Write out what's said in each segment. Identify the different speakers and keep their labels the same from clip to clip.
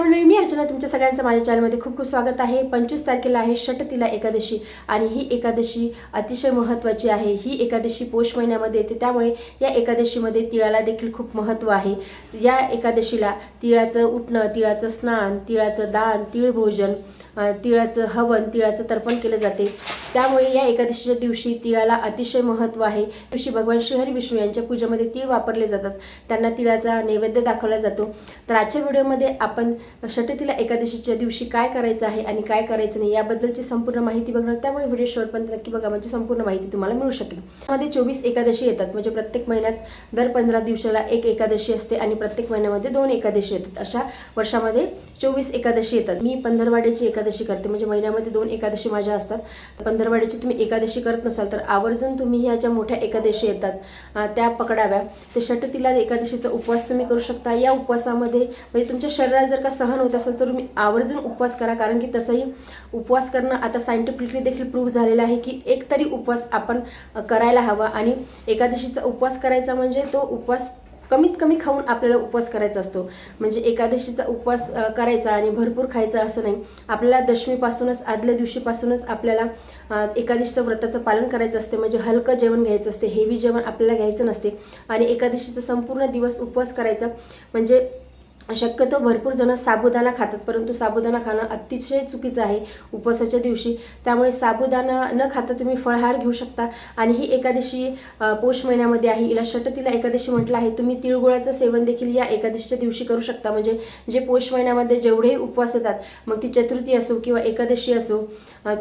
Speaker 1: मंडळी मी अर्चना तुमच्या सगळ्यांचं माझ्या चॅनलमध्ये खूप खूप स्वागत आहे. पंचवीस तारखेला आहे षटतिला एकादशी आणि ही एकादशी अतिशय महत्त्वाची आहे. ही एकादशी पौष महिन्यामध्ये येते त्यामुळे या एकादशीमध्ये तिळाला देखील खूप महत्त्व आहे. या एकादशीला तिळाचं उठणं तिळाचं स्नान तिळाचं दान तिळभोजन तिळाचं हवन तिळाचं तर्पण केलं जाते. त्यामुळे या एकादशीच्या दिवशी तिळाला अतिशय महत्त्व आहे. दिवशी भगवान श्रीहरी विष्णू यांच्या पूजेमध्ये तीळ वापरले जातात. त्यांना तिळाचा नैवेद्य दाखवला जातो. तर आजच्या व्हिडिओमध्ये आपण षटतिला एकादशीच्या दिवशी काय करायचं आहे आणि काय करायचं नाही याबद्दलची संपूर्ण माहिती बघणार. त्यामुळे व्हिडिओ शेवटपर्यंत नक्की बघा. म्हणजे संपूर्ण माहिती तुम्हाला मिळू शकेल. मध्ये चोवीस एकादशी येतात. म्हणजे प्रत्येक महिन्यात दर पंधरा दिवसाला एक एकादशी असते आणि प्रत्येक महिन्यामध्ये दोन एकादशी येतात. अशा वर्षामध्ये चोवीस एकादशी येतात. मी पंधरवाड्याची एकादशी करते. म्हणजे महिन्यामध्ये दोन एकादशी माझ्या असतात. तर पंधरवाड्याची तुम्ही एकादशी करत नसाल तर आवर्जून तुम्ही ह्या ज्या मोठ्या एकादशी येतात त्या पकडाव्या. तर षटतीला एकादशीचा उपवास तुम्ही करू शकता. या उपवासामध्ये म्हणजे तुमच्या शरीराला जर का सहन होत असेल तर तुम्ही आवर्जून उपवास करा कारण की तसंही उपवास करणं आता सायंटिफिकली देखील प्रूव्ह झालेलं आहे की एक तरी उपवास आपण करायला हवा. आणि एकादशीचा उपवास करायचा म्हणजे तो उपवास कमीत कमी खाऊन आपल्याला उपवास करायचा असतो. म्हणजे एकादशीचा उपवास करायचा आणि भरपूर खायचा असं नाही. आपल्याला दशमीपासूनच आदल्या दिवशीपासूनच आपल्याला एकादशीचं व्रताचं पालन करायचं असते. म्हणजे हलकं जेवण घ्यायचं असते हेवी जेवण आपल्याला घ्यायचं नसते. आणि एकादशीचा संपूर्ण दिवस उपवास करायचा. म्हणजे शक्यतो भरपूर जण साबुदाणा खातात परंतु साबुदाणा खाणं अतिशय चुकीचं आहे उपवासाच्या दिवशी. त्यामुळे साबुदाणा न खाता तुम्ही फळहार घेऊ शकता. आणि ही एकादशी पौष महिन्यामध्ये आहे. हिला षटतीला एकादशी म्हटलं आहे. तुम्ही तिळगुळाचं सेवन देखील या एकादशीच्या दिवशी करू शकता. म्हणजे जे पौष महिन्यामध्ये जेवढेही उपवास येतात मग ती चतुर्थी असो किंवा एकादशी असो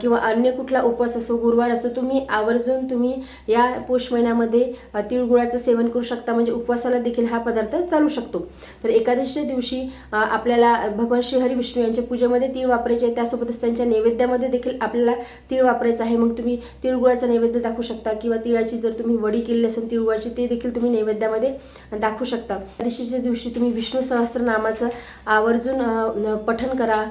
Speaker 1: किंवा अन्य कुठला उपवास असो गुरुवार असो तुम्ही आवर्जून तुम्ही या पौष महिन्यामध्ये तिळगुळाचं सेवन करू शकता. म्हणजे उपवासाला देखील हा पदार्थ चालू शकतो. तर एकादशीच्या दिवशी आपल्याला भगवान श्रीहरी विष्णू यांच्या पूजेमध्ये तीळ वापरायचे आहे. त्यासोबतच त्यांच्या नैवेद्यामध्ये देखील आपल्याला तीळ वापरायचं आहे. मग तुम्ही तिळगुळाचा नैवेद्य दाखवू शकता किंवा तिळाची जर तुम्ही वडी केलेली असेल तिळगुळाची ते देखील तुम्ही नैवेद्यामध्ये दाखवू शकता. दिशेच्या दिवशी तुम्ही विष्णू सहस्त्रनामाचं आवर्जून पठन करा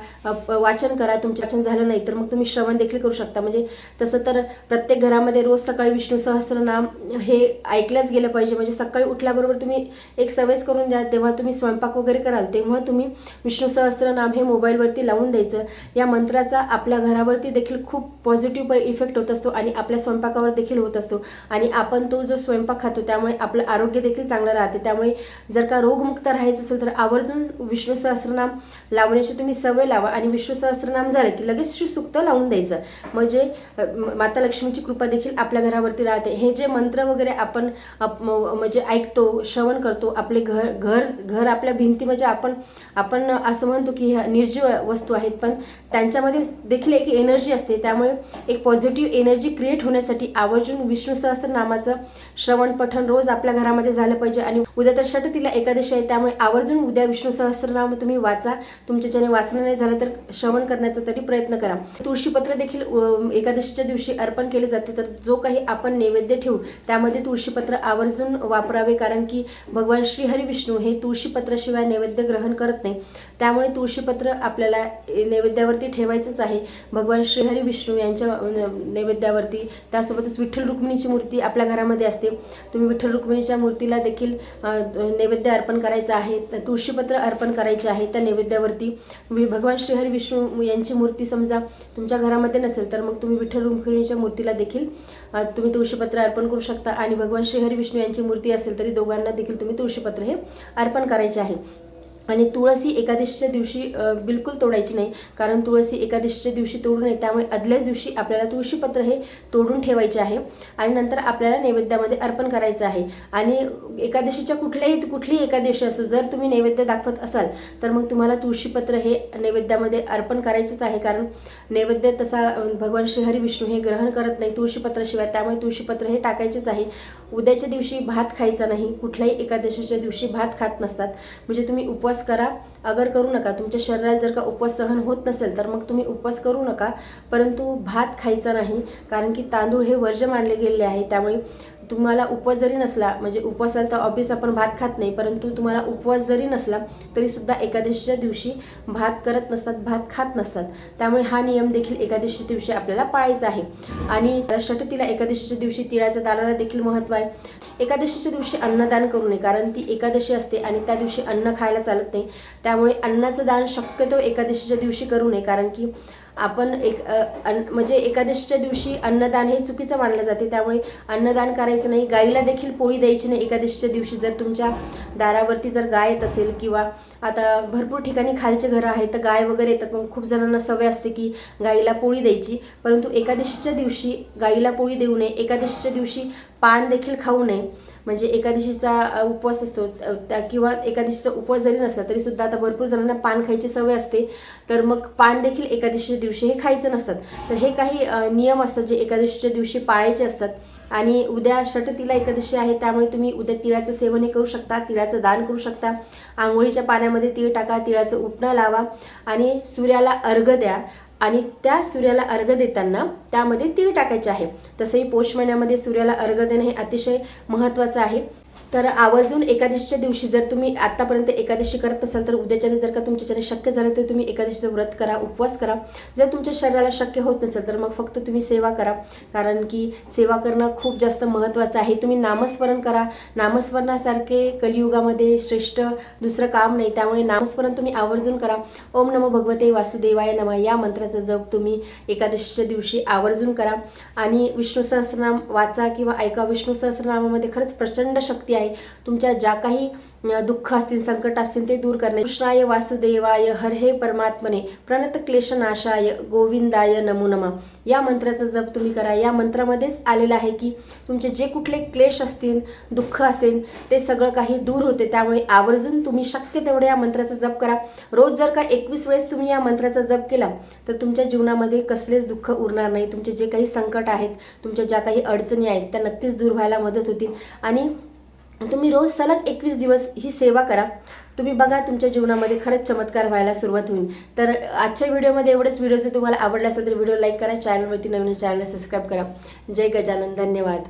Speaker 1: वाचन करा. तुमचं वाचन झालं नाही तर मग तुम्ही श्रवण देखील करू शकता. म्हणजे तसं तर प्रत्येक घरामध्ये रोज सकाळी विष्णू सहस्त्रनाम हे ऐकल्याच गेलं पाहिजे. म्हणजे सकाळी उठल्याबरोबर तुम्ही एक सवयच करून द्या. तेव्हा तुम्ही स्वयंपाक वगैरे कराल तेव्हा तुम्ही विष्णू सहस्त्रनाम हे मोबाईलवरती लावून द्यायचं. या मंत्राचा आपल्या घरावरती देखील खूप पॉझिटिव्ह इफेक्ट होत असतो आणि आपल्या स्वयंपाकावर देखील होत असतो. आणि आपण तो जो स्वयंपाक खातो त्यामुळे आपलं आरोग्य देखील चांगलं राहते. त्यामुळे जर का रोगमुक्त राहायचं असेल तर आवर्जून विष्णू सहस्त्रनाम लावण्याची तुम्ही सवय लावा. आणि विष्णू सहस्त्रनाम झालं की लगेच श्री सुक्त लावून द्यायचं. म्हणजे माता लक्ष्मीची कृपा देखील आपल्या घरावरती राहते. हे जे मंत्र वगैरे आपण अप- म्हणजे ऐकतो श्रवण करतो आपले घर घर घर आपल्या भिंतीमध्ये म्हणजे आपण आपण असं म्हणतो की ह्या निर्जीव वस्तू आहेत पण त्यांच्यामध्ये देखील एक एनर्जी असते. त्यामुळे एक पॉझिटिव्ह एनर्जी क्रिएट होण्यासाठी आवर्जून विष्णू सहस्त्र नामाचं श्रवण पठण रोज आपल्या घरामध्ये झालं पाहिजे आणि उद्या तर षटतीला एकादशी आहे. त्यामुळे आवर्जून उद्या विष्णू सहस्त्रनाम तुम्ही वाचा. तुमच्या ज्याने वाचणं नाही झालं तर श्रवण करण्याचा तरी प्रयत्न करा. तुळशीपत्र देखील एकादशीच्या दिवशी अर्पण केले जाते. तर जो काही आपण नैवेद्य ठेवू त्यामध्ये तुळशीपत्र आवर्जून वापरावे. कारण की भगवान श्रीहरी विष्णू हे तुळशीपत्राशिवाय नैवेद्य नैवेद्य ग्रहण करत नाही. त्यामुळे तुळशीपत्र आपल्याला नैवेद्यावरती ठेवायचंच आहे. भगवान श्रीहरी विष्णू यांच्या नैवेद्यावरती त्यासोबतच विठ्ठल रुक्मिणीची मूर्ती आपल्या घरामध्ये असते. तुम्ही विठ्ठल रुक्मिणीच्या मूर्तीला देखील नैवेद्य अर्पण करायचं आहे तुळशीपत्र अर्पण करायचे आहे त्या नैवेद्यावरती. भगवान श्रीहरी विष्णू यांची मूर्ती समजा तुमच्या घरामध्ये नसेल तर मग तुम्ही विठ्ठल रुक्मिणीच्या मूर्तीला देखील तुम्ही तुळशीपत्र अर्पण करू शकता. आणि भगवान श्रीहरी विष्णू यांची मूर्ती असेल तरी दोघांना देखील तुम्ही तुळशीपत्र हे अर्पण करायचे आहे. आणि तुळसी एकादशीच्या दिवशी बिलकुल तोडायची नाही. कारण तुळसी एकादशीच्या दिवशी तोडू नये. त्यामुळे आदल्याच दिवशी आपल्याला तुळशीपत्र हे तोडून ठेवायचे आहे. आणि नंतर आपल्याला नैवेद्यामध्ये अर्पण करायचं आहे. आणि एकादशीच्या कुठल्याही कुठलीही एकादशी असो जर तुम्ही नैवेद्य दाखवत असाल तर मग तुम्हाला तुळशीपत्र हे नैवेद्यामध्ये अर्पण करायचंच आहे. कारण नैवेद्य तसा भगवान भगवान श्रीहरी विष्णू हे ग्रहण करत नाही तुळशीपत्राशिवाय. त्यामुळे तुळशीपत्र हे टाकायचेच आहे. उद्याच्या दिवशी भात खायचा नाही कुठल्याही एकादशीच्या दिवशी भात खात नसतात. म्हणजे तुम्ही उपवास करा अगर करू नका. तुमच्या शरीरात जर का उपवास सहन होत नसेल तर मग तुम्ही उपवास करू नका. परंतु भात खायचा नाही कारण की तांदूळ हे वर्ज्य मानले गेलेले आहे. त्यामुळे तुम्हाला उपवास जरी नसला म्हणजे उपवासाला तर ऑब्विस आपण भात खात नाही परंतु तुम्हाला उपवास जरी नसला तरीसुद्धा एकादशीच्या दिवशी भात करत नसतात भात खात नसतात. त्यामुळे हा नियम देखील एकादशीच्या दिवशी आपल्याला पाळायचा आहे. आणि षटतीला एकादशीच्या दिवशी तिळाच्या दानाला देखील महत्त्व आहे. एकादशीच्या दिवशी अन्नदान करू नये कारण ती एकादशी असते आणि त्या दिवशी अन्न खायला चालत नाही. त्यामुळे अन्नाचं दान शक्यतो एकादशीच्या दिवशी करू नये कारण की आपण एक म्हणजे एकादशीच्या दिवशी अन्नदान हे चुकीचं मानलं जाते. त्यामुळे अन्नदान करायचं नाही गाईला देखील पोळी द्यायची नाही एकादशीच्या दिवशी. जर तुमच्या दारावरती जर गाय येत असेल किंवा आता भरपूर ठिकाणी खालचे घरं आहेत तर गाय वगैरे येतात. मग खूप जणांना सवय असते की गाईला पोळी द्यायची. परंतु एकादशीच्या दिवशी गाईला पोळी देऊ नये एकादशीच्या दिवशी पान देखील खाऊ नये. म्हणजे एकादशीचा उपवास असतो. त्या किंवा एकादशीचा उपवास जरी नसला तरी सुद्धा आता भरपूर जणांना पान खायची सवय असते. तर मग पान देखील एकादशीच्या दिवशी हे खायचं नसतात तर हे काही नियम असतात जे एकादशीच्या दिवशी पाळायचे असतात. आणि उद्या षटतिला एकादशी आहे त्यामुळे तुम्ही उद्या तिळाचं सेवन हे करू शकता तिळाचं दान करू शकता. आंघोळीच्या पाण्यामध्ये तीळ टाका तिळाचं उठणं लावा. आणि सूर्याला अर्घ द्या. आणि त्या सूर्याला अर्घ देताना त्यामध्ये तीळ टाकायचे आहे. तसंही पौष महिन्यामध्ये सूर्याला अर्घ देणं हे अतिशय महत्त्वाचं आहे. तर आवर्जून एकादशीच्या दिवशी जर तुम्ही आत्तापर्यंत एकादशी करत नसाल तर उद्याच्याने जर का तुमच्याच्याने शक्य झालं तर तुम्ही एकादशीचं व्रत करा उपवास करा. जर तुमच्या शरीराला शक्य होत नसेल तर मग फक्त तुम्ही सेवा करा. कारण की सेवा करणं खूप जास्त महत्त्वाचं आहे. तुम्ही नामस्मरण करा. नामस्मरणासारखे कलियुगामध्ये श्रेष्ठ दुसरं काम नाही त्यामुळे नामस्मरण तुम्ही आवर्जून करा. ओम नमो भगवते वासुदेवाय नमा. या मंत्राचा जप तुम्ही एकादशीच्या दिवशी आवर्जून करा. आणि विष्णू सहस्रनाम वाचा किंवा ऐका. विष्णू सहस्रनामामध्ये खरंच प्रचंड शक्ती आहे. तुमच्या ज्या काही दुःख असतील संकट असतील ते दूर करणे. कृष्णाय वासुदेवाय हर हे परमात्मने. प्रणत क्लेशनाशाय गोविंदाय नमो नमा. या मंत्राचा जप तुम्ही करा. या मंत्रामध्येच आलेलं आहे की तुमचे जे कुठले क्लेश असतील दुःख असेल ते सगळं काही दूर होते. त्यामुळे आवर्जून तुम्ही शक्य तेवढे या मंत्राचा जप करा. रोज जर का एकवीस वेळेस तुम्ही या मंत्राचा जप केला तर तुमच्या जीवनामध्ये कसलेच दुःख उरणार नाही. तुमचे जे काही संकट आहेत तुमच्या ज्या काही अडचणी आहेत त्या नक्कीच दूर व्हायला मदत होतील. आणि तुम्ही रोज सलग एकवीस दिवस ही सेवा करा. तुम्ही बघा तुमच्या जीवनामध्ये खरंच चमत्कार व्हायला सुरुवात होईल. तर आजच्या व्हिडिओमध्ये एवढेच व्हिडिओ जर तुम्हाला आवडला असेल तर व्हिडिओ लाईक करा. चॅनलवरती नवीन चॅनल सबस्क्राईब करा. जय गजानन. धन्यवाद.